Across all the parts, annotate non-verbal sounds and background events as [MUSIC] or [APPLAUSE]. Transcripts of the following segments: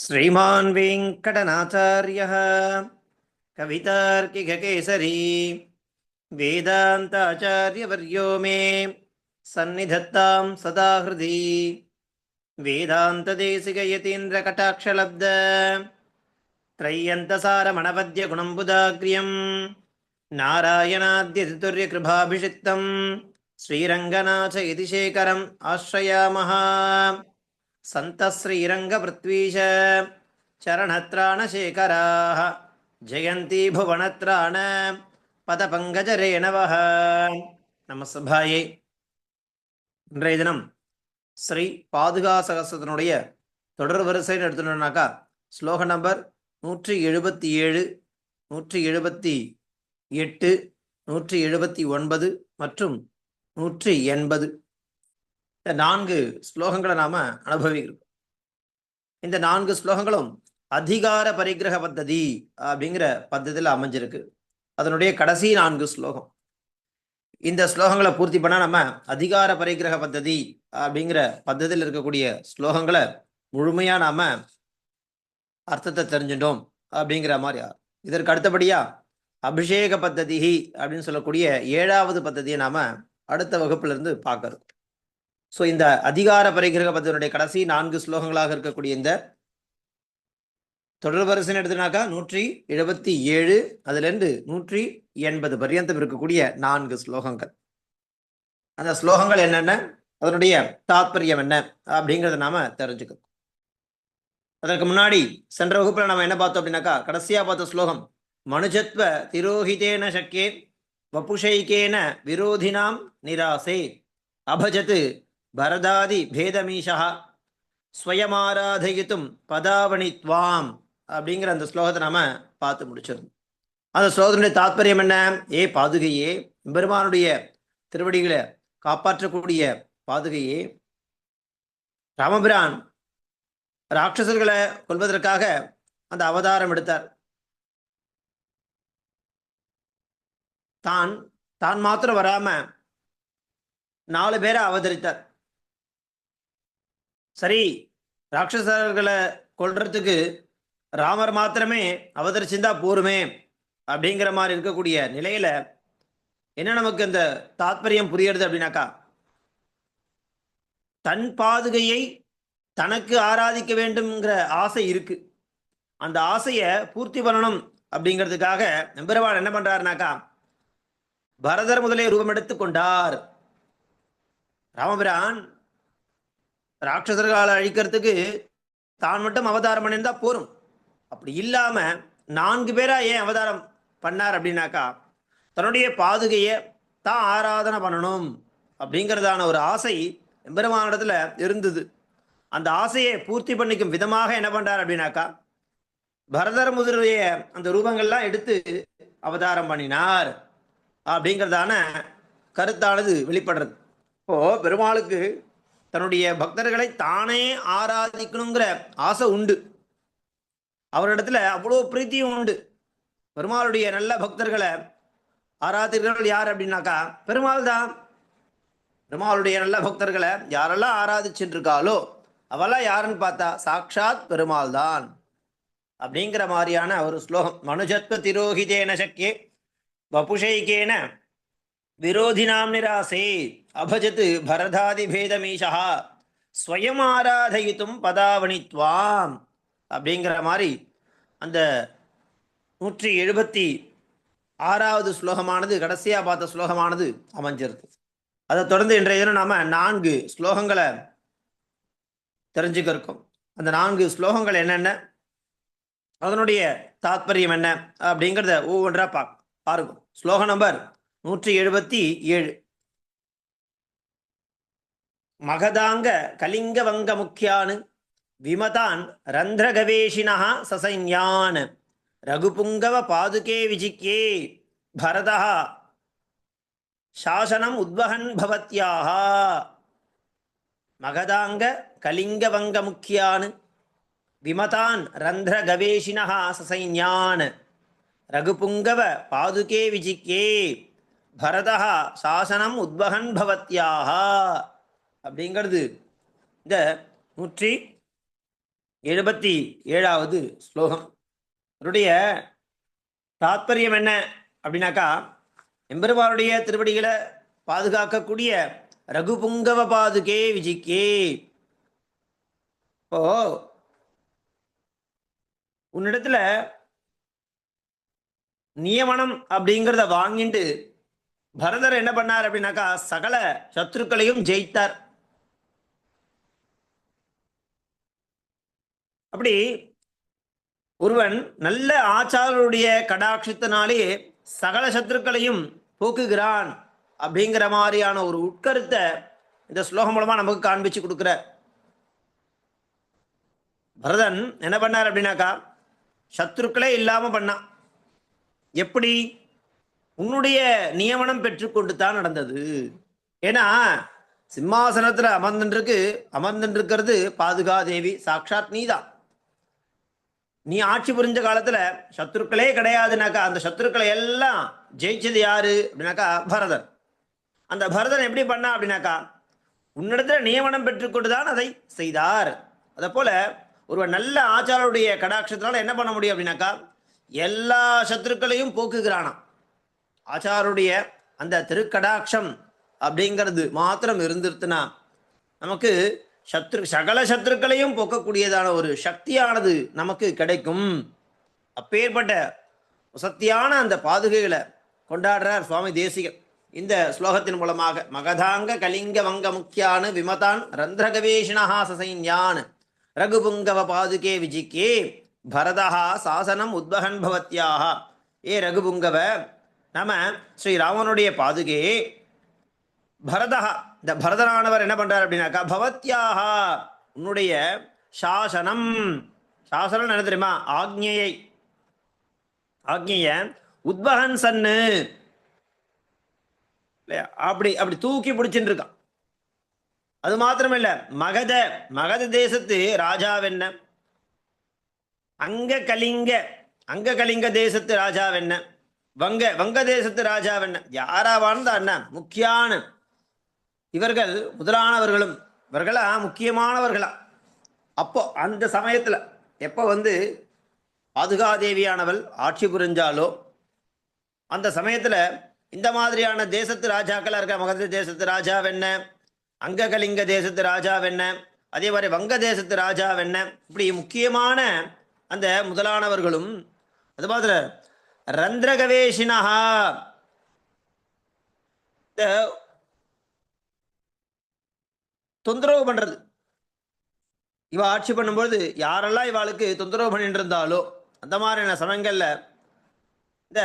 श्रीमान् वेङ्कटनाचार्यः कवितार्किककेसरी वेदान्ताचार्यवर्यो मे सन्निधत्तां सदा हृदि वेदान्तदेशिकयतीन्द्रकटाक्षलब्ध त्रय्यन्तसारमणपद्यगुणम्बुदाग्र्यम् नारायणाद्यतितुर्यकृभाभिषिक्तं श्रीरङ्गनाथ इति शेखरम् आश्रयामः सन्तः श्रीरङ्गपृथ्वीश चरणत्राणशेखराः जयन्ती भुवनत्राण பதபங்கஜரேணவः நம்ம சபாயை இன்றைய தினம் ஸ்ரீ பாதுகா சகசத்தினுடைய தொடர் வரிசைன்னு எடுத்துட்டோம்னாக்கா ஸ்லோக நம்பர் நூற்றி எழுபத்தி ஏழு நூற்றி எழுபத்தி எட்டு நூற்றி எழுபத்தி ஒன்பது மற்றும் நூற்றி எண்பது இந்த நான்கு ஸ்லோகங்களை நாம அனுபவிக்கிறோம். இந்த நான்கு ஸ்லோகங்களும் அதிகார பரிகிரக பத்ததி அப்படிங்கிற பத்ததியில் அமைஞ்சிருக்கு. அதனுடைய கடைசி நான்கு ஸ்லோகம். இந்த ஸ்லோகங்களை பூர்த்தி பண்ணால் நம்ம அதிகார பரிகிரக பத்ததி அப்படிங்கிற பத்ததியில் இருக்கக்கூடிய ஸ்லோகங்களை முழுமையாக நாம் அர்த்தத்தை தெரிஞ்சுட்டோம் அப்படிங்கிற மாதிரி இதற்கு அடுத்தபடியாக அபிஷேக பத்ததி அப்படின்னு சொல்லக்கூடிய ஏழாவது பத்ததியை நாம் அடுத்த வகுப்பிலிருந்து பார்க்கறோம். ஸோ இந்த அதிகார பரிகிரக பத்தனுடைய கடைசி நான்கு ஸ்லோகங்களாக இருக்கக்கூடிய இந்த தொடர் வரிசைன்னு எடுத்துனாக்கா நூற்றி எழுபத்தி ஏழு அதுலேருந்து நூற்றி எண்பது பர்யந்தம் இருக்கக்கூடிய நான்கு ஸ்லோகங்கள். அந்த ஸ்லோகங்கள் என்னென்ன? அதனுடைய தாத்பரியம் என்ன? அப்படிங்கிறத நாம தெரிஞ்சுக்கணும். அதற்கு முன்னாடி சென்ற வகுப்புல நம்ம என்ன பார்த்தோம் அப்படின்னாக்கா கடைசியா பார்த்த ஸ்லோகம் மனுஜத்வ திரோஹிதேன சக்கே வபுஷைகேன விரோதினாம் நிராசே அபஜத் பரதாதி பேதமீஷா ஸ்வயமாராதயித்தும் பதாவணித்வாம் அப்படிங்கிற அந்த ஸ்லோகத்தை நாம பார்த்து முடிச்சிருந்தோம் அந்த ஸ்லோகத்தினுடைய தாத்பரியம் என்ன? ஏ பாதுகையே பெருமானுடைய திருவடிகளை காப்பாற்றக்கூடிய பாதுகையே. ராமபிரான் ராட்சசர்களை கொல்வதற்காக அந்த அவதாரம் எடுத்தார். தான் தான் மாத்திரம் வராம நாலு பேரை அவதரித்தார். சரி ராட்சசர்களை கொள்றதுக்கு ராமர் மாத்திரமே அவதரிச்சிருந்தா போருமே அப்படிங்கிற மாதிரி இருக்கக்கூடிய நிலையில என்ன நமக்கு இந்த தாத்பரியம் புரியறது அப்படின்னாக்கா தன் பாதுகையை தனக்கு ஆராதிக்க வேண்டும்ங்கிற ஆசை இருக்கு. அந்த ஆசையை பூர்த்தி பண்ணணும் அப்படிங்கிறதுக்காக நம்பெருவான் என்ன பண்றாருனாக்கா பரதர் முதலே ரூபம் எடுத்து கொண்டார். ராமபிரான் ராட்சசர்களை அழிக்கிறதுக்கு தான் மட்டும் அவதாரம் பண்ணியிருந்தா போரும். அப்படி இல்லாம நான்கு பேரா ஏன் அவதாரம் பண்ணார் அப்படின்னாக்கா தன்னுடைய பாதுகையை தான் ஆராதனை பண்ணணும் அப்படிங்கிறதான ஒரு ஆசை எம்பெருமானிடத்துல இருந்தது. அந்த ஆசையை பூர்த்தி பண்ணிக்கும் விதமாக என்ன பண்றார் அப்படின்னாக்கா பரதர் முதலுடைய அந்த ரூபங்கள்லாம் எடுத்து அவதாரம் பண்ணினார் அப்படிங்கிறதான கருத்தானது வெளிப்படுறது. இப்போ பெருமாளுக்கு தன்னுடைய பக்தர்களை தானே ஆராதிக்கணுங்கிற ஆசை உண்டு. அவரிடத்துல அவ்வளோ பிரீத்தியும் உண்டு. பெருமாளுடைய நல்ல பக்தர்களை ஆராதிக்கிறவர்கள் யார் அப்படின்னாக்கா பெருமாள் தான். பெருமாளுடைய நல்ல பக்தர்களை யாரெல்லாம் ஆராதிச்சுட்டு இருக்காளோ அவெல்லாம் யாருன்னு பார்த்தா சாக்ஷாத் பெருமாள் தான். அப்படிங்கிற மாதிரியான ஒரு ஸ்லோகம். மனுஜத்வ திரோஹிதேன சக்கியே வபுஷைகேன விரோதினாம் நிராசே. அபஜத் பரதாதிபேதமீஷா ஸ்வயம் ஆராதயித்தும் பதாவணித்வாம் அப்படிங்கிற மாதிரி அந்த நூற்றி எழுபத்தி ஆறாவது ஸ்லோகமானது கடைசியாக பார்த்த ஸ்லோகமானது அமைஞ்சிருக்கு. அதை தொடர்ந்து இன்றைய தினம் நாம நான்கு ஸ்லோகங்களை தெரிஞ்சுக்க இருக்கோம். அந்த நான்கு ஸ்லோகங்கள் என்னென்ன அதனுடைய தாத்பரியம் என்ன அப்படிங்கிறத ஒவ்வொன்றா பா பாருங்க. ஸ்லோகம் நம்பர் நூற்றி எழுபத்தி ஏழு. மகதாங்க கலிங்க வங்க முக்கியானு விமதான் ரந்திரகவேஷினா சசைஞான் ரகுபுங்கவ பாதுகே விஜிக்கே பரதா சாசனம் உத்வகன் பவத்யாக மகதாங்க கலிங்க வங்க முக்கியான் விமதான் ரந்திர கவேஷினா சசைன்யான் ரகுபுங்கவ பாதுகே விஜிக்கே பரதா சாசனம் உத்வகன் பவத்யாக அப்படிங்கிறது இந்த நூற்றி எழுபத்தி ஏழாவது ஸ்லோகம். அதனுடைய தாத்பரியம் என்ன அப்படின்னாக்கா எம்பெருமாருடைய திருவடிகளை பாதுகாக்கக்கூடிய ரகுபுங்கவ பாதுகே விஜிக்கே. இப்போ உன்னிடத்துல நியமனம் அப்படிங்கிறத வாங்கிட்டு பரதர் என்ன பண்ணார் அப்படின்னாக்கா சகல சத்துருக்களையும் ஜெயித்தார். அப்படி ஒருவன் நல்ல ஆச்சாரருடைய கடாட்சத்தினாலே சகல சத்துருக்களையும் போக்குகிறான் அப்படிங்கிற மாதிரியான ஒரு உட்கருத்தை இந்த ஸ்லோகம் மூலமா நமக்கு காண்பிச்சு கொடுக்குற. பரதன் என்ன பண்ணார் அப்படின்னாக்கா சத்துருக்களே இல்லாம பண்ணான். எப்படி? உன்னுடைய நியமனம் பெற்றுக்கொண்டு தான் நடந்தது. ஏன்னா சிம்மாசனத்துல அமர்ந்துருக்கு அமர்ந்துருக்கிறது பாதுகா தேவி சாக்ஷாத் நீதான். நீ ஆட்சி புரிஞ்ச காலத்துல சத்துருக்களே கிடையாதுனாக்கா அந்த சத்துருக்களை எல்லாம் ஜெயிச்சது யாரு? அப்படின்னாக்கா பரதன். அந்த பரதன் எப்படி பண்ணா அப்படின்னாக்கா உன்னிடத்துல நியமனம் பெற்றுக்கொண்டுதான் அதை செய்தார். அதை போல ஒரு நல்ல ஆச்சாரருடைய கடாட்சத்தினால என்ன பண்ண முடியும் அப்படின்னாக்கா எல்லா சத்துருக்களையும் போக்குகிறானாம். ஆச்சாருடைய அந்த திருக்கடாட்சம் அப்படிங்கிறது மாத்திரம் இருந்துருத்துனா நமக்கு சத்ரு சகல சத்ருக்களையும் போக்கக்கூடியதான ஒரு சக்தியானது நமக்கு கிடைக்கும். அப்பேற்பட்ட சக்தியான அந்த பாதுகைகளை கொண்டாடுறார் சுவாமி தேசிகன். இந்த ஸ்லோகத்தின் மூலமாக மகதாங்க கலிங்க வங்க முக்கியானு விமதான் ரந்திரகவேஷினஹா சசைன்யான் ரகுபுங்கவ பாதுகே விஜிக்கே பரதா சாசனம் உத்வகன் பவத்யாக ஏ ரகுபுங்கவ நம ஸ்ரீராமனுடைய பாதுகே பரதா இந்த பரதரானவர் என்ன பண்றார் அப்படின்னாக்கா பவத்யாக உன்னுடைய சாசனம். சாசனம் என்ன தெரியுமா? ஆக்ஞையை. ஆக்ஞைய உத்வகன் சன்னு. இல்லையா? அப்படி அப்படி தூக்கி பிடிச்சிட்டு இருக்கான். அது மாத்திரம் இல்ல மகத மகத தேசத்து ராஜாவென்ன? அங்க கலிங்க அங்க கலிங்க தேசத்து ராஜாவென்ன? வங்க வங்க தேசத்து ராஜாவென்ன? யாரா வாழ்ந்தா என்ன? முக்கியான இவர்கள் முதலானவர்களும் இவர்களா முக்கியமானவர்களா? அப்போ அந்த சமயத்தில் எப்போ வந்து பாதுகாதேவியானவள் ஆட்சி புரிஞ்சாலோ அந்த சமயத்தில் இந்த மாதிரியான தேசத்து ராஜாக்களாக இருக்க மகத தேசத்து ராஜாவென்ன அங்ககலிங்க தேசத்து ராஜாவென்ன அதே மாதிரி வங்க தேசத்து ராஜாவென்ன இப்படி முக்கியமான அந்த முதலானவர்களும் அது மாதிரி ரந்திரகவேஷினஹா. இந்த தொந்தரவு பண்றது. இவ ஆட்சி பண்ணும்போது யாரெல்லாம் இவாளுக்கு தொந்தரவு பண்ணிட்டு இருந்தாலோ அந்த மாதிரியான சமயங்கள்ல இந்த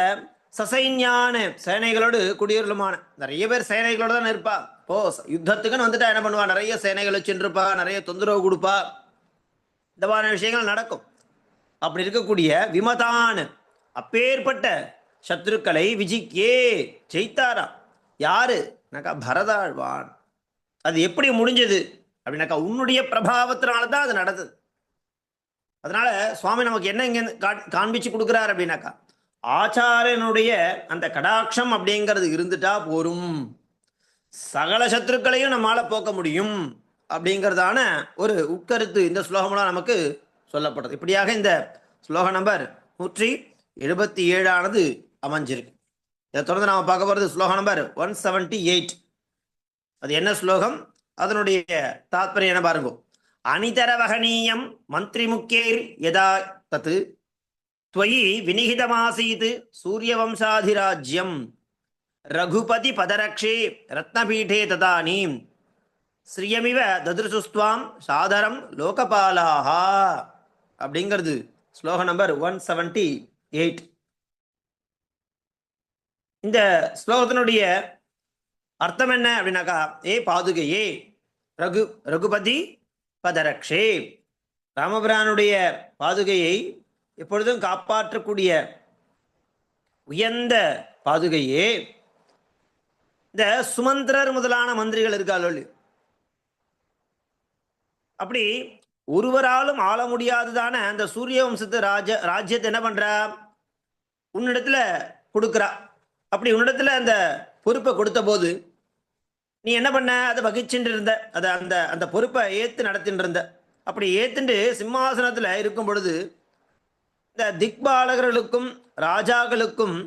சசைஞான சேனைகளோடு குடியுருளுமான நிறைய பேர் சேனைகளோட தான் இருப்பா. இப்போ யுத்தத்துக்குன்னு வந்துட்டா என்ன பண்ணுவா? நிறைய சேனைகள் வச்சுருப்பா நிறைய தொந்தரவு கொடுப்பா. இந்த மாதிரியான விஷயங்கள் நடக்கும். அப்படி இருக்கக்கூடிய விமதான அப்பேற்பட்ட சத்ருக்களை விஜிக்கே ஜெயித்தாரா யாரு? பரதாழ்வான். அது எப்படி முடிஞ்சது? அப்படின்னாக்கா உன்னுடைய பிரபாவத்தினால தான் அது நடந்தது. அதனால சுவாமி நமக்கு என்ன இங்க காண்பிச்சு கொடுக்குறாரு அப்படின்னாக்கா ஆச்சாரியனுடைய அந்த கடாட்சம் அப்படிங்கிறது இருந்துட்டா போரும். சகல சத்துருக்களையும் நம்மால போக்க முடியும் அப்படிங்கிறதான ஒரு உட்கருத்து இந்த ஸ்லோகம்லாம் நமக்கு சொல்லப்பட்டது இப்படியாக இந்த ஸ்லோக நம்பர் நூற்றி எழுபத்தி ஏழானது அமைஞ்சிருக்கு. இதை தொடர்ந்து நாம பார்க்க போறது ஸ்லோகம் நம்பர் ஒன் செவன்டி எயிட். அது என்ன ஸ்லோகம்? அதனுடைய தாத்பரியம் என்ன பாருங்க. அணிதரவகனீயம் மந்திரி முக்கேர் எதா தத்து துவயி வினிகிதமாசீத் சூரியவம்சாதிராஜ்யம் ரகுபதி பதரக்ஷே ரத்னபீடே ததானீம் ஸ்ரீயமிவ ததிருசுஸ்துவாம் சாதரம் லோகபாலாகா அப்படிங்கிறது. ஸ்லோக நம்பர் ஒன் செவன்டி எயிட் இந்த ஸ்லோகத்தினுடைய அர்த்தம் என்ன அப்படின்னாக்கா ஏ பாதுகையே ரகு ரகுபதி பதரக்ஷே. ராமபிரானுடைய பாதுகையை எப்பொழுதும் காப்பாற்றக்கூடிய உயர்ந்த பாதுகையே. இந்த சுமந்திரர் முதலான மந்திரிகள் இருக்காள் அப்படி ஒருவராலும் ஆள முடியாததான அந்த சூரிய வம்சத்து ராஜ ராஜ்யத்தை என்ன பண்றா? உன்னிடத்துல கொடுக்குறா. அப்படி உன்னிடத்துல அந்த பொறுப்பை கொடுத்த போது நீ என்ன பண்ண? அதை வகிச்சுட்டு இருந்த அதை அந்த அந்த பொறுப்பை ஏற்று நடத்திட்டு இருந்த. அப்படி ஏத்துண்டு சிம்மாசனத்தில் இருக்கும் பொழுது இந்த திக்பாலகர்களுக்கும் ராஜாக்களுக்கும்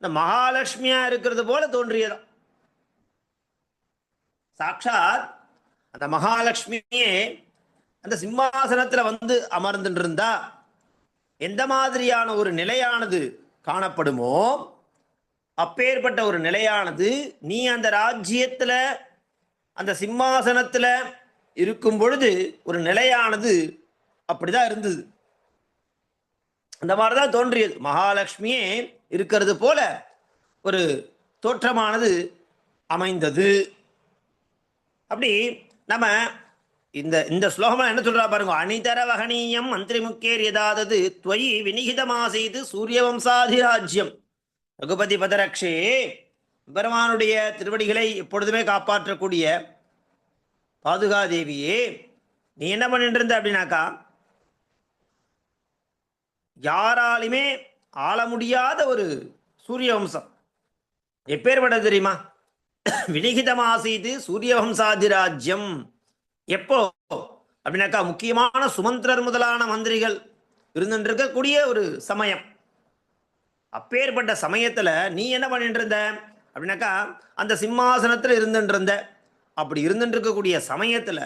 இந்த மகாலட்சுமியா இருக்கிறது போல தோன்றியதாம். சாட்சாத் அந்த மகாலட்சுமியே அந்த சிம்மாசனத்துல வந்து அமர்ந்துட்டு இருந்தா எந்த மாதிரியான ஒரு நிலையானது காணப்படுமோ அப்பேற்பட்ட ஒரு நிலையானது நீ அந்த ராஜ்யத்தில் அந்த சிம்மாசனத்தில் இருக்கும் பொழுது ஒரு நிலையானது அப்படிதான் இருந்தது. அந்த மாதிரிதான் தோன்றியது. மகாலட்சுமியே இருக்கிறது போல ஒரு தோற்றமானது அமைந்தது. அப்படி நம்ம இந்த இந்த ஸ்லோகமாக என்ன சொல்றா பாருங்க? அணிதர வகனீயம் மந்திரி முக்கேர் எதாதது துவயி வினிகிதமாசெய்து சூரிய வம்சாதிராஜ்யம் ரகுபதி பதரக்ஷே பெருமானுடைய திருவடிகளை எப்பொழுதுமே காப்பாற்றக்கூடிய பாதுகாதேவியே நீ என்ன பண்ணிட்டு இருந்த அப்படின்னாக்கா யாராலுமே ஆள முடியாத ஒரு சூரிய வம்சம் எப்பேற்பட தெரியுமா? வினிகிதமாசீது சூரிய வம்சாதிராஜ்யம் எப்போ? அப்படின்னாக்கா முக்கியமான சுமந்திரர் முதலான மந்திரிகள் இருந்துருக்கக்கூடிய ஒரு சமயம். அப்பேற்பட்ட சமயத்தில் நீ என்ன பண்ணிட்டு இருந்த அப்படின்னாக்கா அந்த சிம்மாசனத்தில் இருந்துட்டு இருந்த அப்படி இருந்துட்டு இருக்கக்கூடிய சமயத்தில்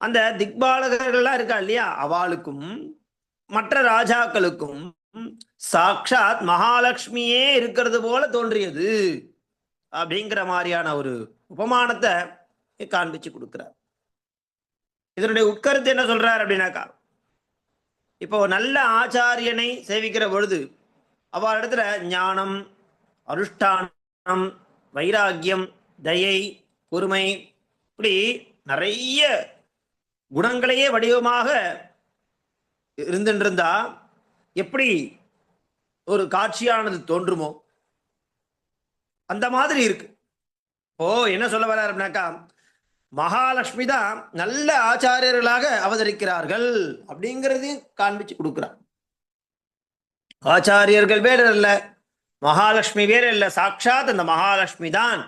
அந்த திக்பாலகர்கள்லாம் இருக்கா இல்லையா? அவளுக்கும் மற்ற ராஜாக்களுக்கும் சாக்ஷாத் மகாலட்சுமியே இருக்கிறது போல தோன்றியது. அப்படிங்கிற மாதிரியான ஒரு உபமானத்தை காண்பிச்சு கொடுக்கிறார். இதனுடைய உட்கருத்து என்ன சொல்றார் அப்படின்னாக்கா இப்போ நல்ல ஆச்சாரியனை சேவிக்கிற பொழுது அவரிடத்துல இடத்துல ஞானம் அனுஷ்டானம் வைராக்கியம் தயை பொறுமை இப்படி நிறைய குணங்களையே வடிவமாக இருந்துருந்தா எப்படி ஒரு காட்சியானது தோன்றுமோ? அந்த மாதிரி இருக்கு. ஓ என்ன சொல்ல வர்றார் அப்படின்னாக்கா மகாலட்சுமி தான் நல்ல ஆச்சாரியர்களாக அவதரிக்கிறார்கள் அப்படிங்கிறதையும் காண்பிச்சு கொடுக்குறான். ஆச்சாரியர்கள் வேற இல்ல மகாலட்சுமி வேற இல்ல சாட்சாத் அந்த மகாலட்சுமி தான்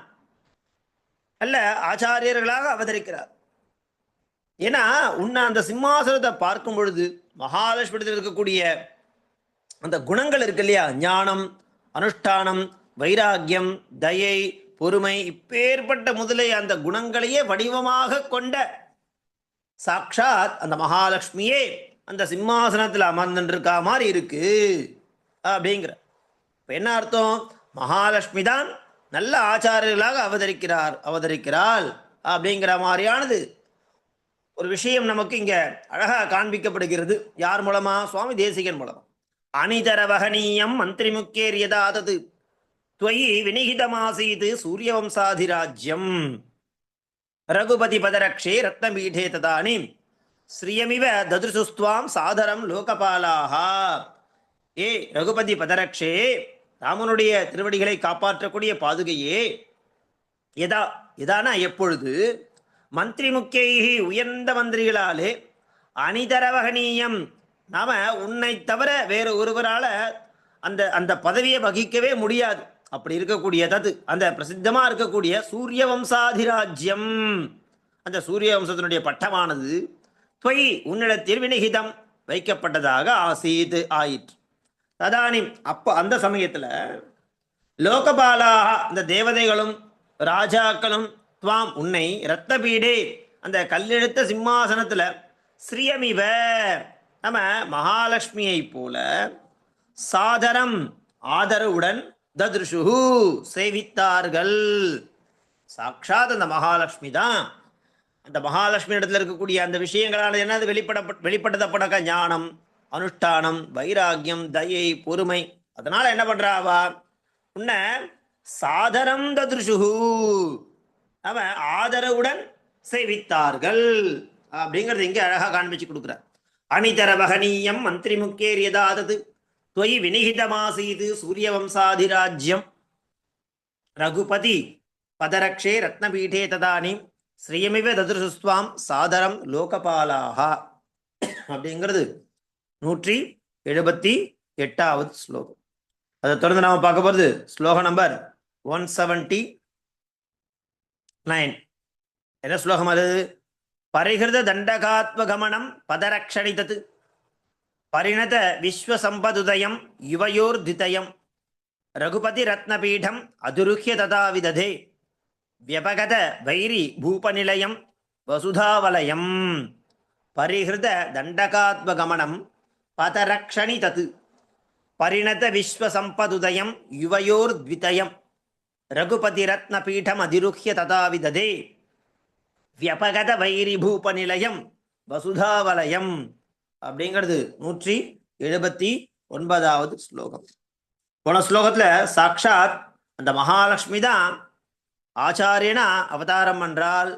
அல்ல ஆச்சாரியர்களாக அவதரிக்கிறார். ஏன்னா உன்னை அந்த சிம்மாசனத்தை பார்க்கும் பொழுது மகாலட்சுமிடத்தில் இருக்கக்கூடிய அந்த குணங்கள் இருக்கு இல்லையா? ஞானம் அனுஷ்டானம் வைராக்கியம் தயை பொறுமை இப்பேற்பட்ட முதலிய அந்த குணங்களையே வடிவமாக கொண்ட சாக்ஷாத் அந்த மகாலட்சுமியே அந்த சிம்மாசனத்தில் அமர்ந்துருக்கா மாதிரி இருக்கு அப்படிங்கிற. இப்போ என்ன அர்த்தம்? மகாலட்சுமி தான் நல்ல ஆச்சாரியர்களாக அவதரிக்கிறார் அவதரிக்கிறாள் அப்படிங்கிற மாதிரியானது. ஒரு விஷயம் நமக்கு இங்கே அழகாக காண்பிக்கப்படுகிறது. யார் மூலமா? சுவாமி தேசிகன் மூலமா. அணிதர வகனீயம் மந்திரி முக்கேர் யதாதது. துவயி வினிகிதமாசீது சூரியவம்சாதிராஜ்யம். ரகுபதி பதரக்ஷே ரத்னபீடே ததானி. ஸ்ரீயமிவ ததுசுஸ்துவாம் சாதரம் லோகபாலாக. ஏ ரகுபதி பதரக்ஷே ராமனுடைய திருவடிகளை காப்பாற்றக்கூடிய பாதுகையே. எதா எதானா எப்பொழுது? மந்திரி முக்கியை உயர்ந்த மந்திரிகளாலே அணிதரவகனீயம். நாம உன்னை தவிர வேறு ஒருவரால அந்த அந்த பதவியை வகிக்கவே முடியாது. அப்படி இருக்கக்கூடிய தது அந்த பிரசித்தமாக இருக்கக்கூடிய சூரிய வம்சாதிராஜ்யம் அந்த சூரிய வம்சத்தினுடைய பட்டமானது தொய் உன்னிடத்தில் வினிகிதம் வைக்கப்பட்டதாக ஆசீது ஆயிற்று. ததானி அப்போ அந்த சமயத்தில் லோகபாலாக அந்த தேவதைகளும் ராஜாக்களும் துவாம் உன்னை ரத்தபீடே அந்த கல்லெழுத்த சிம்மாசனத்தில் ஸ்ரீயமிவ. நம்ம மகாலட்சுமியை போல சாதரம் ஆதரவுடன் தத்ருஷு சேவித்தார்கள். சாட்சாத் அந்த மகாலட்சுமி தான் அந்த மகாலட்சுமி இடத்துல இருக்கக்கூடிய அந்த விஷயங்களானது என்னது? வெளிப்பட வெளிப்படுத்தப்படக்க ஞானம் அனுஷ்டானம் வைராக்கியம் தயை பொறுமை. அதனால என்ன பண்றாவா? உன்னை சாதரம் தத்ருஷுஹு. அவன் ஆதரவுடன் சேவித்தார்கள். அப்படிங்கிறது இங்கே அழகா காண்பிச்சு கொடுக்குறார். அணிதர வகனீயம் மந்திரி முக்கேர் எதாதது தொய் வினிகிதமாசீது சூரிய வம்சாதிராஜ்யம் ரகுபதி பதரக்ஷே ரத்னபீடே ததானி ஸ்ரீயமிவ ததிருசுஸ்வாம் சாதரம் லோகபாலாக அப்படிங்கிறது நூற்றி எழுபத்தி எட்டாவது ஸ்லோகம். அதை தொடர்ந்து நாம பார்க்க போகிறது ஸ்லோகம் நம்பர் ஒன் செவன்டி நைன். என்ன ஸ்லோகம் அது? பரிகிருத தண்டகாத்மகமனம் பதரக்ஷணித்தது பரிணத விஸ்வசம்பதுதயம் யுவயோர்திதயம். ரகுபதி ரத்னபீடம் அதுருஹ்ய ததா விததே வியபகத வைரி பூபநிலையம் வசுதாவலயம். பரிஹிருத தண்டகாத்மகமனம் பதரக்ஷணி தத்து. பரிணத விஸ்வசம்பதுதயம் யுவயோர்த்விதயம் ரகுபதி ரத்னபீடம் அதிருஹ்ய ததா விததே வியபகத வைரி பூபநிலையம் வசுதாவலயம். அப்படிங்கிறது நூற்றி எழுபத்தி ஒன்பதாவது ஸ்லோகம். போன ஸ்லோகத்துல சாக்ஷாத் அந்த மகாலட்சுமி தான் ஆச்சாரியனா அவதாரம் பண்றாள்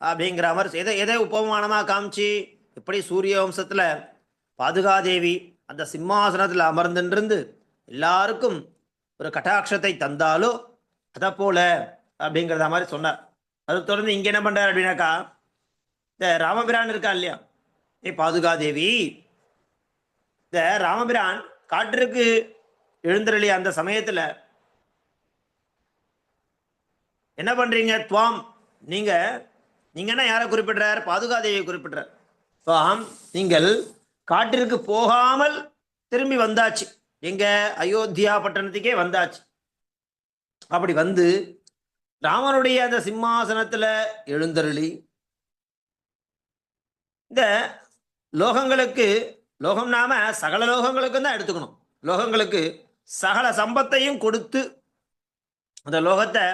அப்படிங்கிற மாதிரி எதை எதை உபமானமா காமிச்சு எப்படி சூரிய வம்சத்துல பாதுகாதேவி அந்த சிம்மாசனத்துல அமர்ந்துன்றிருந்து எல்லாருக்கும் ஒரு கட்டாட்சத்தை தந்தாலோ அதை போல அப்படிங்கிறத மாதிரி சொன்னார். அது தொடர்ந்து இங்க என்ன பண்றாரு அப்படின்னாக்கா இந்த ராமபிரான் இருக்கா இல்லையா? ஏ பாதுகாதேவி. இந்த ராமபிரான் காட்டிற்கு எழுந்தருளி அந்த சமயத்துல என்ன பண்றீங்க? துவாம். நீங்க நீங்க என்ன யாரை குறிப்பிடுறார்? பாதுகாதேவியை குறிப்பிடுறார். துவாம் நீங்கள் காட்டிற்கு போகாமல் திரும்பி வந்தாச்சு. எங்க? அயோத்தியா பட்டணத்துக்கே வந்தாச்சு. அப்படி வந்து ராமனுடைய அந்த சிம்மாசனத்துல எழுந்தருளி இந்த லோகங்களுக்கு லோகம் நாம சகல லோகங்களுக்கும் தான் எடுத்துக்கணும். லோகங்களுக்கு சகல சம்பத்தையும் கொடுத்து அந்த லோகத்தை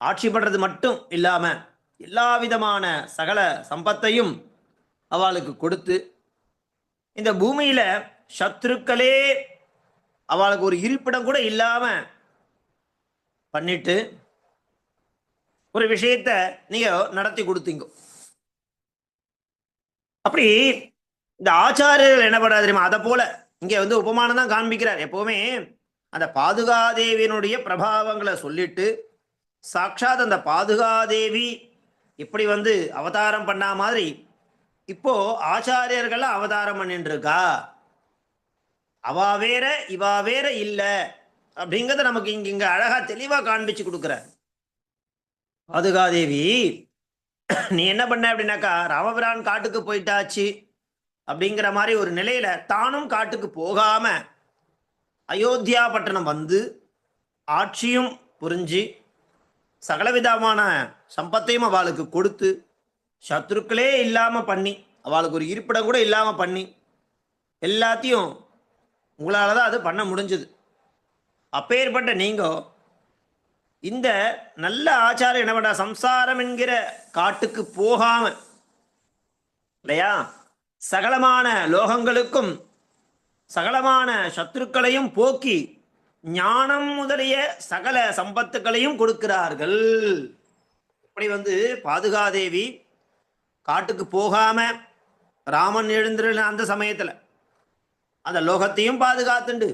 ஆட்சி பண்றது மட்டும் இல்லாம எல்லா விதமான சகல சம்பத்தையும் அவளுக்கு கொடுத்து இந்த பூமியில சத்ருக்களே அவளுக்கு ஒரு இருப்பிடம் கூட இல்லாம பண்ணிட்டு ஒரு விஷயத்த நீங்க நடத்தி கொடுத்தீங்க. அப்படி இந்த ஆச்சாரியர்கள் என்ன பண்றாரு தெரியுமா? அதை போல இங்க வந்து உபமானம் தான் காண்பிக்கிறார். எப்பவுமே அந்த பாதுகாதேவியினுடைய பிரபாவங்களை சொல்லிட்டு சாட்சாத் அந்த பாதுகாதேவி இப்படி வந்து அவதாரம் பண்ணா மாதிரி இப்போ ஆச்சாரியர்கள் அவதாரம் பண்ணிட்டு இருக்கா அவ வேற இவா வேற இல்லை அப்படிங்கிறத நமக்கு இங்க இங்க அழகா தெளிவா காண்பிச்சு கொடுக்குற பாதுகாதேவி [COUGHS] நீ என்ன பண்ண அப்படின்னாக்கா ராமபிரான் காட்டுக்கு போயிட்டாச்சு அப்படிங்கிற மாதிரி ஒரு நிலையில தானும் காட்டுக்கு போகாம அயோத்தியா பட்டணம் வந்து ஆட்சியும் புரிஞ்சு சகலவிதமான சம்பத்தையும் அவளுக்கு கொடுத்து சத்ருக்களே இல்லாம பண்ணி அவளுக்கு ஒரு இருப்பிடம் கூட இல்லாம பண்ணி எல்லாத்தையும் உங்களால தான் அது பண்ண முடிஞ்சது. அப்பேற்பட்ட நீங்கள் இந்த நல்ல ஆச்சாரம் என்ன பண்ண சம்சாரம் என்கிற காட்டுக்கு போகாம இல்லையா? சகலமான லோகங்களுக்கும் சகலமான சத்துருக்களையும் போக்கி ஞானம் முதலிய சகல சம்பத்துக்களையும் கொடுக்கிறார்கள். இப்படி வந்து பாதுகாதேவி காட்டுக்கு போகாம ராமன் எழுந்திருந்த அந்த சமயத்தில் அந்த லோகத்தையும் பாதுகாத்துண்டு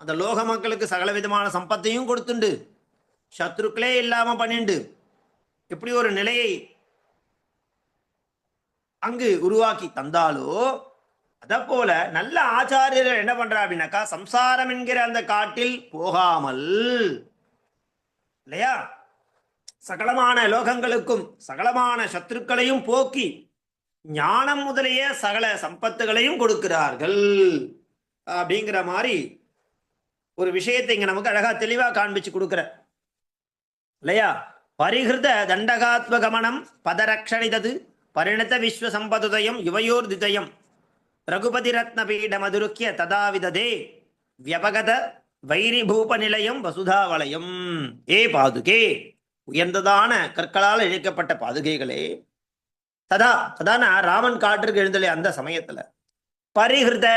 அந்த லோக மக்களுக்கு சகல விதமான சம்பத்தையும் கொடுத்துண்டு சத்ருக்களே இல்லாம பண்ணிண்டு எப்படி ஒரு நிலையை அங்கு உருவாக்கி தந்தாலோ அத போல நல்ல ஆச்சாரியர்கள் என்ன பண்றா அப்படின்னாக்கா சம்சாரம் என்கிற அந்த காட்டில் போகாமல் இல்லையா? சகலமான லோகங்களுக்கும் சகலமான சத்துருக்களையும் போக்கி ஞானம் முதலிய சகல சம்பத்துகளையும் கொடுக்கிறார்கள். அப்படிங்கிற மாதிரி ஒரு விஷயத்தை இங்க நமக்கு அழகா தெளிவா காண்பிச்சு கொடுக்குற இல்லையா? பரிகிருத தண்டகாத்மகமனம் பதரக்ஷணிதது பரிணத விஸ்வ சம்பதுதயம் யுவயோர் திதயம் ரகுபதி ரத்ன பீட மதுருக்கிய ததாவிததே வியபகத வைரிபூப நிலையம் வசுதாவலயம் ஏ பாதுகே? உயர்ந்ததான கற்களால் இழைக்கப்பட்ட பாதுகைகளே. ததா அதான ராமன் காற்றுக்கு எழுந்தலே அந்த சமயத்துல. பரிகிருத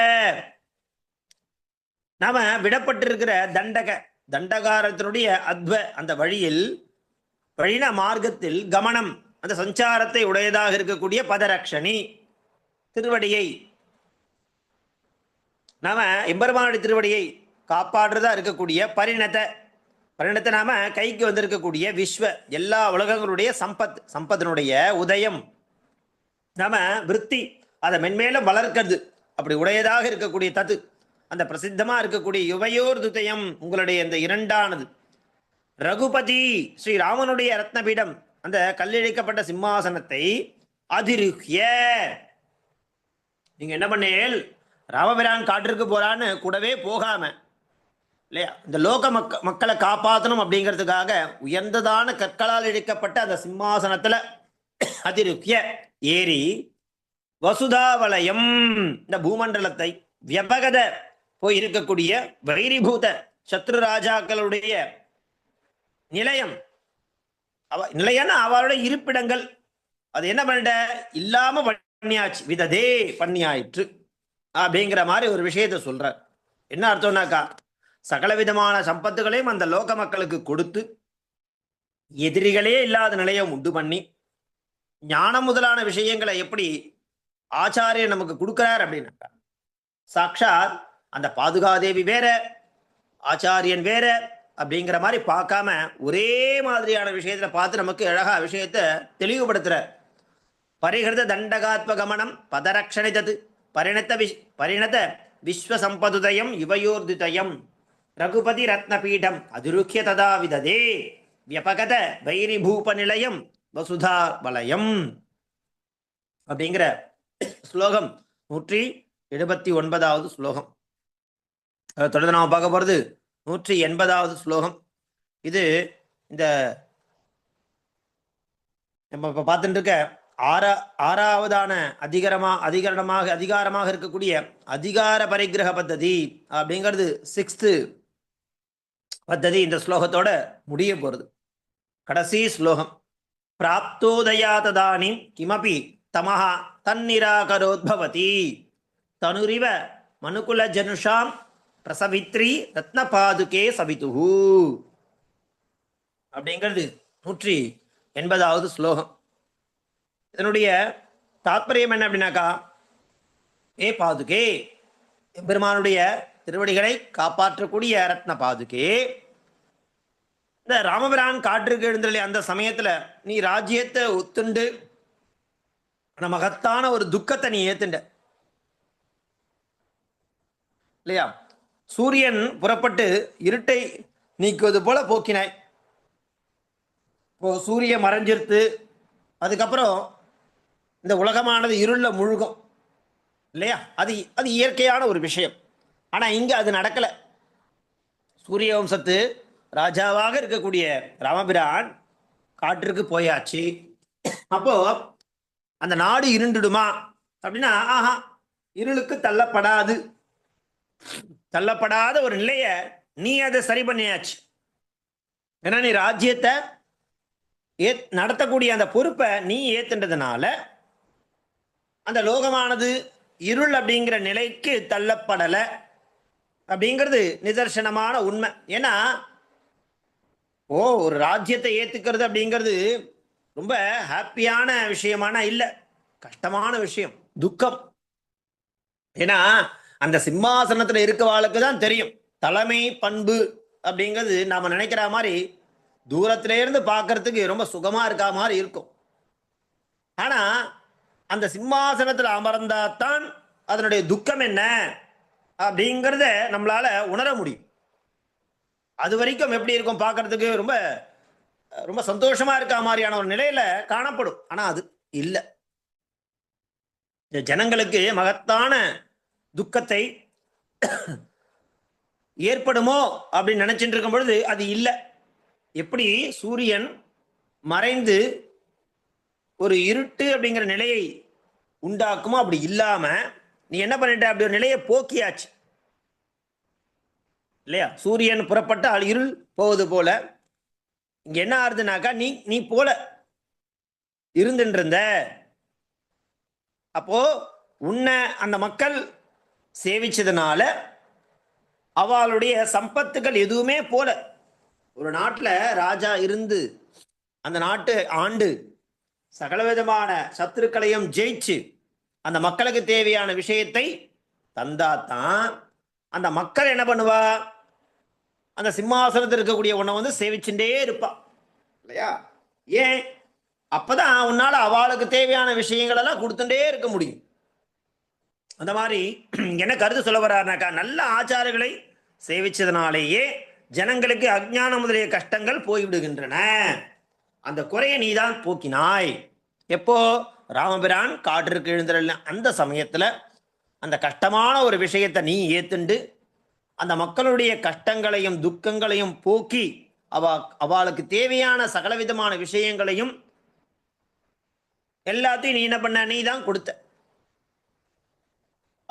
நாம விடப்பட்டிருக்கிற தண்டக தண்டகாரத்தினுடைய அத்வ அந்த வழியில் வழின மார்க்கத்தில் கமனம் அந்த சஞ்சாரத்தை உடையதாக இருக்கக்கூடிய பதரக்ஷணி திருவடியை நாம எம்பெருமானுடைய திருவடியை காப்பாற்றுறதா இருக்கக்கூடிய பரிணத்தை பரிணத்தை நாம கைக்கு வந்திருக்கக்கூடிய விஸ்வ எல்லா உலகங்களுடைய சம்பத் சம்பத்தினுடைய உதயம். நாம விருத்தி அதை மென்மேலும் வளர்க்கிறது. அப்படி உடையதாக இருக்கக்கூடிய தத்து. அந்த பிரசித்தமா இருக்கக்கூடிய யுவையோர் துதயம் உங்களுடைய இந்த இரண்டானது. ரகுபதி ஸ்ரீ ராமனுடைய ரத்னபீடம் அந்த கல்லிழைக்கப்பட்ட சிம்மாசனத்தை அதிருஹ்ய. நீங்க என்ன பண்ணேல்? ராமபிரான் காட்டிற்கு போறான்னு கூடவே போகாம இல்லையா? இந்த லோக மக்க மக்களை காப்பாற்றணும் அப்படிங்கிறதுக்காக உயர்ந்ததான கற்களால் இழைக்கப்பட்ட அந்த சிம்மாசனத்துல அதிருக்கிய ஏறி வசுதாவலயம் இந்த பூமண்டலத்தை வியபகத போய் இருக்கக்கூடிய வைரிபூத சத்ரு ராஜாக்களுடைய நிலையம். அவ நிலையான அவளுடைய இருப்பிடங்கள். அது என்ன பண்ணிட்ட இல்லாம பண்ணியாச்சு. விததே பண்ணியாயிற்று. அப்படிங்கிற மாதிரி ஒரு விஷயத்தை சொல்றார். என்ன அர்த்தம்னாக்கா சகல விதமான சம்பத்துகளையும் அந்த லோக மக்களுக்கு கொடுத்து எதிரிகளே இல்லாத நிலையை உண்டு பண்ணி ஞானம் முதலான விஷயங்களை எப்படி ஆச்சாரியர் நமக்கு கொடுக்கிறார் அப்படின்னாக்கா சாக்ஷாத் அந்த பாதுகாதேவி வேற ஆச்சாரியன் வேற அப்படிங்கிற மாதிரி பார்க்காம ஒரே மாதிரியான விஷயத்துல பார்த்து நமக்கு அழகா விஷயத்தை தெளிவுபடுத்துற. பரிகிருத தண்டகாத்மகமனம் பதரக்ஷணிதது. பரிணத்த விஷ் பரிணத விஸ்வசம்பதுதயம் யுவயோர்துதயம் ரகுபதி ரத்னபீடம் அதிருக்கிய ததா விததே வியபகத வைரிபூப நிலையம் வசுதா வலயம் அப்படிங்கிற ஸ்லோகம் நூற்றி எழுபத்தி ஒன்பதாவது ஸ்லோகம். தொடர்ந்து நாம் பார்க்க போகிறது நூற்றி எண்பதாவது ஸ்லோகம். இது இந்த நம்ம இப்போ பார்த்துட்டு இருக்க ஆறா ஆறாவதான அதிகரமாக அதிகரணமாக அதிகாரமாக இருக்கக்கூடிய அதிகார பரிகிரக பத்ததி அப்படிங்கிறது சிக்ஸ்த்து பத்ததி இந்த ஸ்லோகத்தோட முடிய போகிறது கடைசி ஸ்லோகம். பிராப்தோதயா ததானி கிமபி தமஹா தன்னிராகரோத்பவதி. தனுரிவ மனுகுல ஜனுஷாம் பிரசவித்ரி ரத்ன பாதுகே சவிதுகு அப்படிங்கிறது நூற்றி எண்பதாவது ஸ்லோகம். இதனுடைய தாத்பரியம் என்ன அப்படின்னாக்கா ஏ பாதுகே பெருமானுடைய திருவடிகளை காப்பாற்றக்கூடிய ரத்ன பாதுகே இந்த ராமபிரான் காற்றுக்கு எழுந்தருளி அந்த சமயத்துல நீ ராஜ்யத்தை ஒத்துண்டு ஆனால் மகத்தான ஒரு துக்கத்தை நீ ஏத்துண்ட. இல்லையா? சூரியன் புறப்பட்டு இருட்டை நீக்குவது போல போக்கினாய். இப்போ சூரிய மறைஞ்சிருத்து அதுக்கப்புறம் இந்த உலகமானது இருள முழுகும். இல்லையா? அது அது இயற்கையான ஒரு விஷயம். ஆனால் இங்கே அது நடக்கலை. சூரிய வம்சத்து ராஜாவாக இருக்கக்கூடிய ராமபிரான் காட்டிற்கு போயாச்சு. அப்போ அந்த நாடு இருண்டுடுமா? அப்படின்னா ஆஹா இருளுக்கு தள்ளப்படாது. தள்ளப்படாத ஒரு நிலையை நீ அதை சரி பண்ணியாச்சு. ஏன்னா நீ ராஜ்யத்தை ஏ நடத்தக்கூடிய அந்த பொறுப்பை நீ ஏத்துன்றதுனால அந்த லோகமானது இருள் அப்படிங்கிற நிலைக்கு தள்ளப்படலை அப்படிங்கிறது நிதர்சனமான உண்மை. ஏன்னா ஓ ஒரு ராஜ்யத்தை ஏத்துக்கிறது அப்படிங்கிறது ரொம்ப ஹாப்பியான விஷயமான இல்லை. கஷ்டமான விஷயம். துக்கம். ஏன்னா அந்த சிம்மாசனத்துல இருக்கவாளுக்கு தான் தெரியும். தலைமை பண்பு அப்படிங்கிறது நாம நினைக்கிற மாதிரி தூரத்துல இருந்து பார்க்கறதுக்கு ரொம்ப சுகமா இருக்கா மாதிரி இருக்கும். ஆனா அந்த சிம்மாசனத்துல அமர்ந்தாதான் அதனுடைய துக்கம் என்ன அப்படிங்கிறத நம்மளால உணர முடியும். அது வரைக்கும் எப்படி இருக்கும் பார்க்கறதுக்கு ரொம்ப ரொம்ப சந்தோஷமா இருக்கா மாதிரியான ஒரு நிலையில காணப்படும். ஆனா அது இல்லை. ஜனங்களுக்கு மகத்தான துக்கத்தை ஏற்படுமோ அப்படின்னு நினைச்சிட்டு இருக்கும் பொழுது அது இல்லை. எப்படி சூரியன் மறைந்து ஒரு இருட்டு அப்படிங்கிற நிலையை உண்டாக்குமோ அப்படி இல்லாம நீ என்ன பண்ணிட்ட? அப்படி ஒரு நிலையை போக்கியாச்சு. இல்லையா? சூரியன் புறப்பட்டால் இருள் போவது போல. இங்க என்ன ஆறுதுனாக்கா நீ நீ போல இருந்துட்டு இருந்த. அப்போ உன்னை அந்த மக்கள் சேவிச்சதுனால அவளுடைய சம்பத்துகள் எதுவுமே போல. ஒரு நாட்டில் ராஜா இருந்து அந்த நாட்டு ஆண்டு சகலவிதமான சத்துருக்களையும் ஜெயிச்சு அந்த மக்களுக்கு தேவையான விஷயத்தை தந்தாதான் அந்த மக்கள் என்ன பண்ணுவா? அந்த சிம்மாசனத்தில் இருக்கக்கூடிய உன்னை வந்து சேவிச்சுட்டே இருப்பா. இல்லையா? ஏன்? அப்பதான் உன்னால அவளுக்கு தேவையான விஷயங்கள் எல்லாம் கொடுத்துட்டே இருக்க முடியும். அந்த மாதிரி என்ன கருத்து சொல்ல வர்றாருனாக்கா நல்ல ஆச்சாரங்களை சேவிச்சதுனாலேயே ஜனங்களுக்கு அஜ்ஞானம் முதலிய கஷ்டங்கள் போய்விடுகின்றன. அந்த குறையை நீதான் போக்கினாய். எப்போ? ராமபிரான் காற்றிற்கு எழுந்துள்ள அந்த சமயத்தில் அந்த கஷ்டமான ஒரு விஷயத்தை நீ ஏத்துண்டு அந்த மக்களுடைய கஷ்டங்களையும் துக்கங்களையும் போக்கி அவ அவளுக்கு தேவையான சகலவிதமான விஷயங்களையும் எல்லாத்தையும் நீ என்ன பண்ண? நீ தான் கொடுத்த.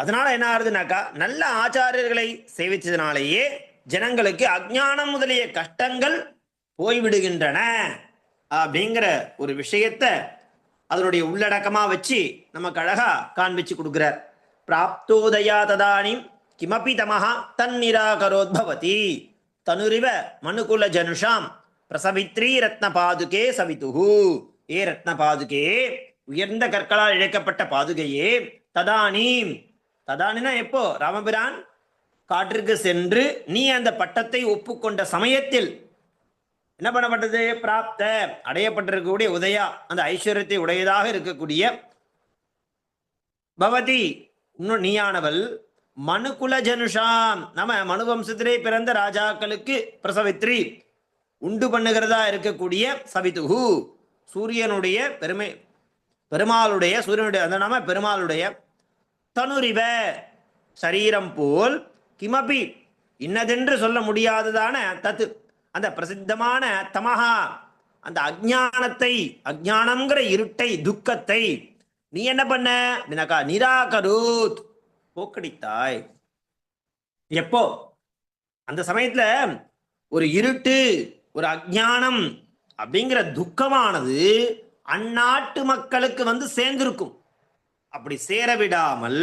அதனால என்ன ஆகுதுனாக்கா நல்ல ஆச்சாரியர்களை சேவிச்சதுனாலேயே ஜனங்களுக்கு அஜானம் முதலிய கஷ்டங்கள் போய்விடுகின்றன அப்படிங்கிற ஒரு விஷயத்த அதனுடைய உள்ளடக்கமா வச்சு நமக்கு அழகா காண்பிச்சு கொடுக்கிறார். பிராப்தோதயா ததானிம் கிமபி தமஹா தன்னிராகரோத்பவதி. தனுரிவ மனுகுல ஜனுஷாம் பிரசவித்ரி ரத்ன பாதுகே சவிதுகு ஏ ரத்ன பாதுகே உயர்ந்த கற்களால் இழைக்கப்பட்ட பாதுகையே. ததானீம் ததானினா எப்போ? ராமபிரான் காற்றிற்கு சென்று நீ அந்த பட்டத்தை ஒப்புக்கொண்ட சமயத்தில் என்ன பண்ணப்பட்டது? பிராப்த. அடையப்பட்டிருக்கக்கூடிய உதயா அந்த ஐஸ்வர்யத்தை உடையதாக இருக்கக்கூடிய பவதி இன்னும் நீயானவள் மனுகுல ஜனுஷாம். நம்ம மனு வம்சத்திலே பிறந்த ராஜாக்களுக்கு பிரசவித்ரி. உண்டு பண்ணுகிறதா இருக்கக்கூடிய சவிதுகு. சூரியனுடைய பெருமை பெருமாளுடைய சூரியனுடைய அந்த நாம பெருமாளுடைய தனுரிவ சரீரம் போல் கிமபி இன்னதென்று சொல்ல முடியாததான தத்து அந்த பிரசித்தமான தமஹா அந்த அஜ்ஞானத்தை அஜ்ஞானம்ங்கிற இருட்டை துக்கத்தை நீ என்ன பண்ண? அப்படின்னாக்கா நிராகரூத் போக்கடித்தாய். எப்போ? அந்த சமயத்துல ஒரு இருட்டு ஒரு அஜானம் அப்படிங்கிற துக்கமானது அந்நாட்டு மக்களுக்கு வந்து சேர்ந்திருக்கும். அப்படி சேர விடாமல்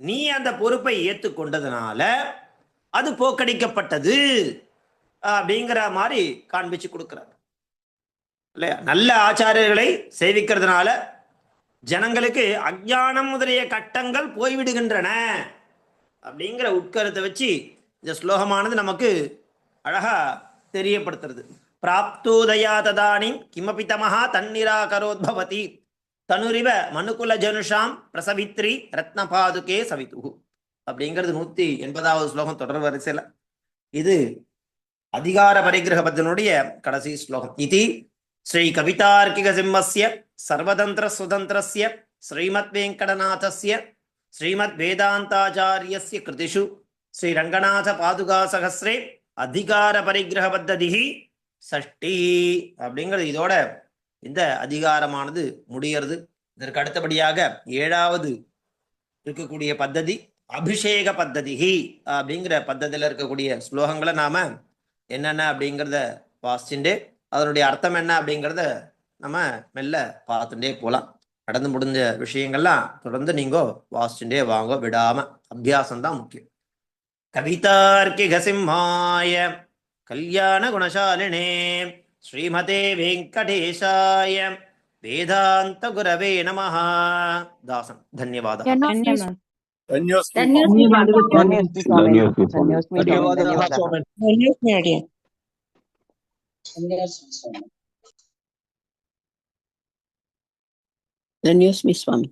நீ அந்த பொறுப்பை ஏற்றுக்கொண்டதுனால அது போக்கடிக்கப்பட்டது அப்படிங்கிற மாதிரி காண்பிச்சு கொடுக்குறாங்க இல்லையா? நல்ல ஆச்சாரியர்களை சேவிக்கிறதுனால ஜனங்களுக்கு அஜ்ஞானம் முதலிய கட்டங்கள் போய்விடுகின்றன அப்படிங்கிற உட்கருத்தை வச்சு இந்த ஸ்லோகமானது நமக்கு அழகா தெரியப்படுத்துறது. பிராப்தோதயா ததானி கிமபி தமஹா தன்னிராகரோத்பவதி. தனுரிவ மனுக்குல ஜனுஷாம் பிரசவித்ரி ரத்னபாதுகே சவிதுகு. அப்படிங்கிறது நூத்தி எண்பதாவது ஸ்லோகம் தொடர் வரிசையில. இது அதிகார பரிகிரகபத்தினுடைய கடைசி ஸ்லோகம். இது ஸ்ரீ கவிதார்க்கிக சிம்மஸ்ய சர்வதந்திர சுதந்திரஸ்ய ஸ்ரீமத் வெங்கடநாதஸ்ய ஸ்ரீமத் வேதாந்தாச்சாரியஸ்ய கிருதிஷு ஸ்ரீ ரங்கநாத பாதுகா சகசிரே அதிகார பரிகிரக பத்ததிகி சஷ்டி அப்படிங்கிறது இதோட இந்த அதிகாரமானது முடிகிறது. இதற்கு அடுத்தபடியாக ஏழாவது இருக்கக்கூடிய பத்ததி அபிஷேக பத்ததிகி அப்படிங்கிற பத்ததியில் இருக்கக்கூடிய ஸ்லோகங்களை நாம என்னென்ன அப்படிங்கிறத வாசிச்சுட்டு அதனுடைய அர்த்தம் என்ன அப்படிங்கிறத நம்ம மெல்ல பார்த்துட்டே போகலாம் நடந்து முடிஞ்ச விஷயங்கள்லாம் தொடர்ந்து நீங்க வாசிச்சுட்டே வாங்க விடாம. அபியாசம் தான் முக்கியம். கவிதார்க்கிக சிம்மாய கல்யாண குணசாலினே శ్రీమతే వెంకటేశాయ వేదాంత గురవే నమ దాసం ధన్యవాదాలు ధన్యోస్మి స్వామి